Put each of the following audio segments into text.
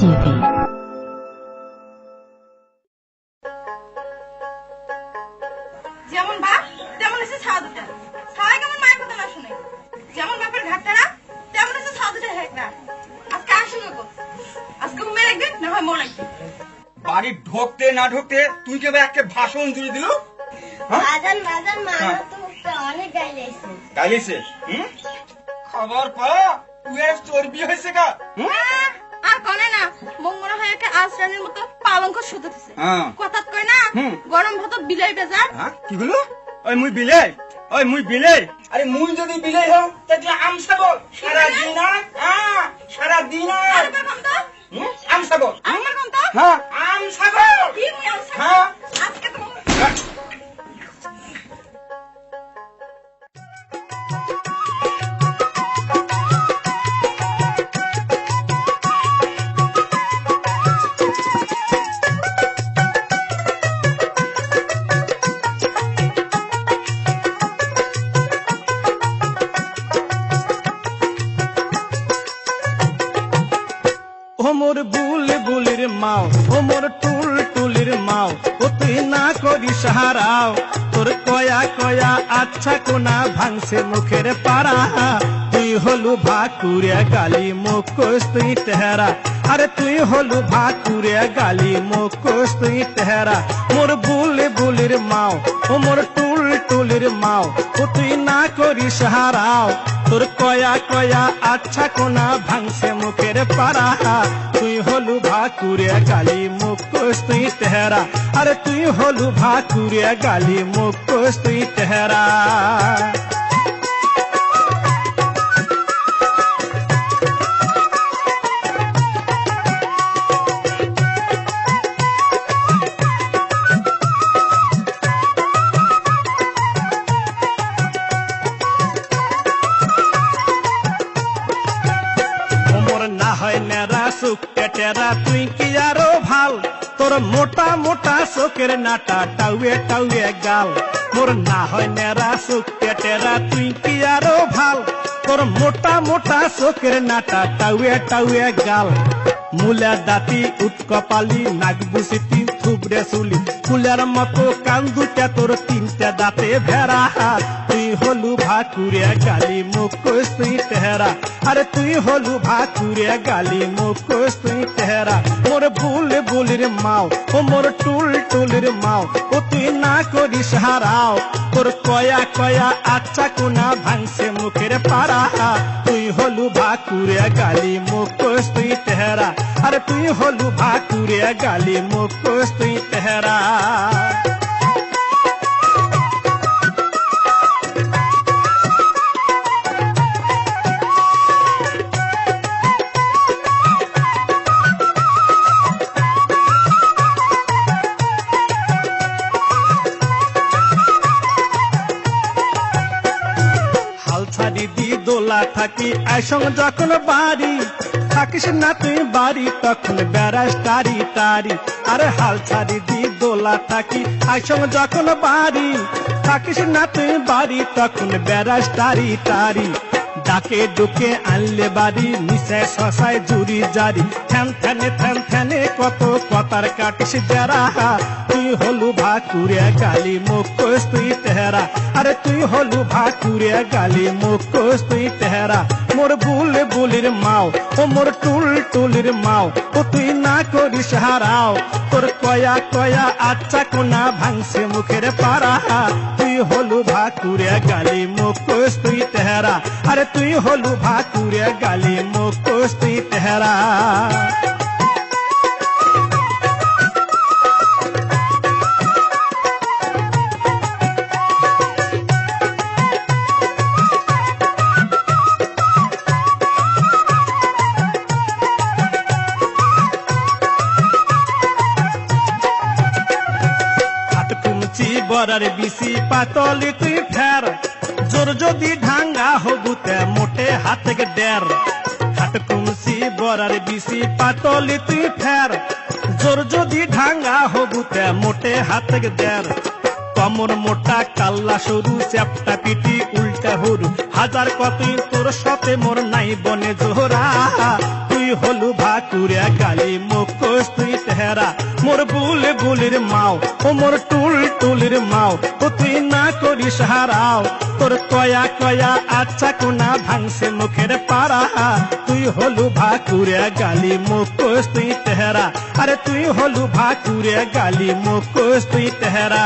TV. যেমন বাপ তেমন এসে ছাওয়া দুটা ছাওয়াই কেমন মায়ের কথা না শুনে যেমন বাপের ঘাটতারা তেমন এসে ছাওয়া দুটা হেকরা আজকে আসুন গো আজকে ঘুমিয়ে রাখবেন না হয় মনে বাড়ি ঢোকতে না ঢোকতে তুই কেবে একটা ভাষণ জুড়ে দিল হ্যাঁ? বাজান বাজান মা হ্যাঁ। তো অনেক গাইলেছে গাইলিছে হুম খবর পা তুই আর চর্বি হয়েছে কা হুম? আর কনে না মন মনে হয় একে মতো পালঙ্ক শুধুতেছে। হ্যাঁ। কথাত কয় না হুম। গরম ভাত বিলাই বেজার। হ্যাঁ কি বলো ওই মুই বিলাই ওই মুই বিলাই। আরে মুই যদি বিলাই হও তাহলে আম সাবল সারা দিন আর হ্যাঁ সারা দিন আর? আম সাবল আমার কম হ্যাঁ। ওমর বুল বুলির মাও ওমর টুল টুলির মাও, ও তুই না করি সাহারাও তোর কয়া কয়া আচ্ছা কোনা ভাঙছে মুখের পাড়া। তুই হলু ভাকুরে গালি মুখ কোস তুই টেহারা। আরে তুই হলু ভাকুরে গালি মুখ তুই টেহারা। মোর বুল বুলির মাও ওমর টুল টুলির মাও, ও তুই না করি সাহারাও তোর কয়া কয়া আচ্ছা কোনা ভাঙছে মুখের পাড়া। তুই হলু ভাকুরে গালি মুখ তুই তেহরা। আরে তুই হলু ভাকুরে গালি মুখ তুই তেহরা। নেরা সুখ টেরা তুই কি আরও ভালো তোর মোটা মোটা চোখের নাটা টাউয়ে টাউয়ে গাল মোর না হয় নেরা সুখ টেরা তুই কি আরও ভালো তোর মোটা মোটা চোখের নাটা টাউয়ে টাউয়ে গাল মুলা দাঁতি উৎকপালি নাক বুসিতি থুবরে চুলি ফুলের মতো কান দুটা তোর তিনটা দাঁতে ভেড়া তুই হলু ভাকুরে গালি মুখ কোস তুই তেহরা আরে তুই হলু ভাকুরে গালি মুখ কোস তুই তেহরা মোর বুল বুলির মাও ও মোর টুল টুলির মাও ও তুই না করিস হারাও তোর কয়া কয়া আচ্ছা কোনা ভাঙছে মুখের পাড়া তুই হলু ভাকুরে গালি মুখ কোস তুই তেহরা আরে তুই হলু ভাকুরে গালি মুখ কোস তুই তেহরা থাকি আইসং যখন বাড়ি থাকিস না তুই বাড়ি, তখন বেড়াস তারি তারি। আরে হাল ছাড়ি দি দোলা থাকি আইসং যখন বাড়ি থাকিস না তুই বাড়ি, তখন বেড়াস তারি তারি। ডাকে ডুকে আনলে বাড়ি, নিচে শশায় জুড়ি জারি। থ্যান থ্যানে থ্যান থ্যানে কত কথার কাটিস তুই হলু ভাকুরে গালি মুখ তুই তেহরা আরে তুই হলু ভাকুরে গালি মুখ কোস তুই তেহরা মোর বুল বুলির মাও ও মোর টুল টুলির মাও ও তুই না করিস হারাও। তোর কয়া কয়া আচ্ছা কোনা ভাঙছে মুখের পাড়া। তুই হলু ভাকুরে গালি মুখ কোস তুই তেহরা আরে তুই হলু ভাকুরে গালি মুখ কোস তুই তেহরা বরার বিসি পাতলি তুই ফের। জোর যদি ঢাঙ্গা হবুতে মোটে হাতে ডের। হাত কুমচি বরার বিসি পাতলি তুই ফের। জোর যদি ঢাঙ্গা হবুতে মোটে হাতে ডের। কমর মোটা কাল্লা সরু চ্যাপটা পিটি উল্টা হরু। হাজার কতই তোর সাথে মোর নাই বনে জোহরা। তুই হলু ভাকুরে গালি মুখোশ, তুই তেহরা মোর বুল বুলির মাও ও মোর টুল টুলির মাও ও তুই না করিস হারাও। তোর কয়া কয়া আচ্ছা কোনা ভাঙছে মুখের পাড়া। তুই হলু ভাকুরে গালি মুখোশ তুই তেহারা। আরে তুই হলু ভাকুরে গালি মুখোশ তুই তেহরা।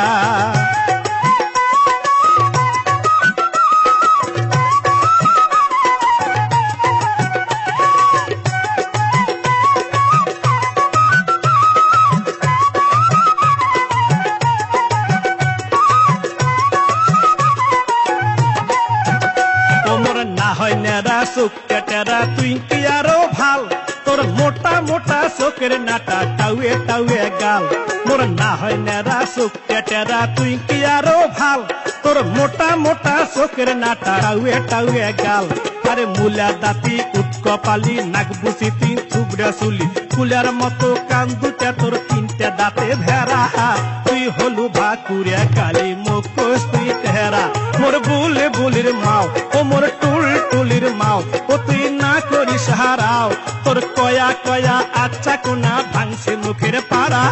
তুই কি আরও ভালো? তোর মোটা মোটা চোখের নাটা টাউয়ে টাউয়ে গাল। মোর না হয় নেরা চোখ কেটেরা তুই কি আরও ভালো? তোর মোটা মোটা চোখের নাটা টাউয়ে টাউয়ে গাল। আরে মুলা দাঁতি, উৎকপালি, নাক বুসি তিন থুবড়া চুলি। ফুলের মতো কান দুটা তোর তিনটা দাঁতে ভেড়া। তুই হলু ভাকুরে কালি মুখোশ, তুই তেহরা মোর বুলে বুলির মাও, ও মোর টুল টুলির মাও, ও তুই করিস হারাও। তোর কয়া কয়া আচ্ছা কোনা ভাঙছে মুখের পাড়া।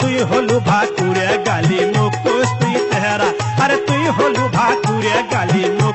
তুই হলু ভাকুরে গালি মুখ তুই তেহারা। আরে তুই হলু ভাকুরে গালি তেহরা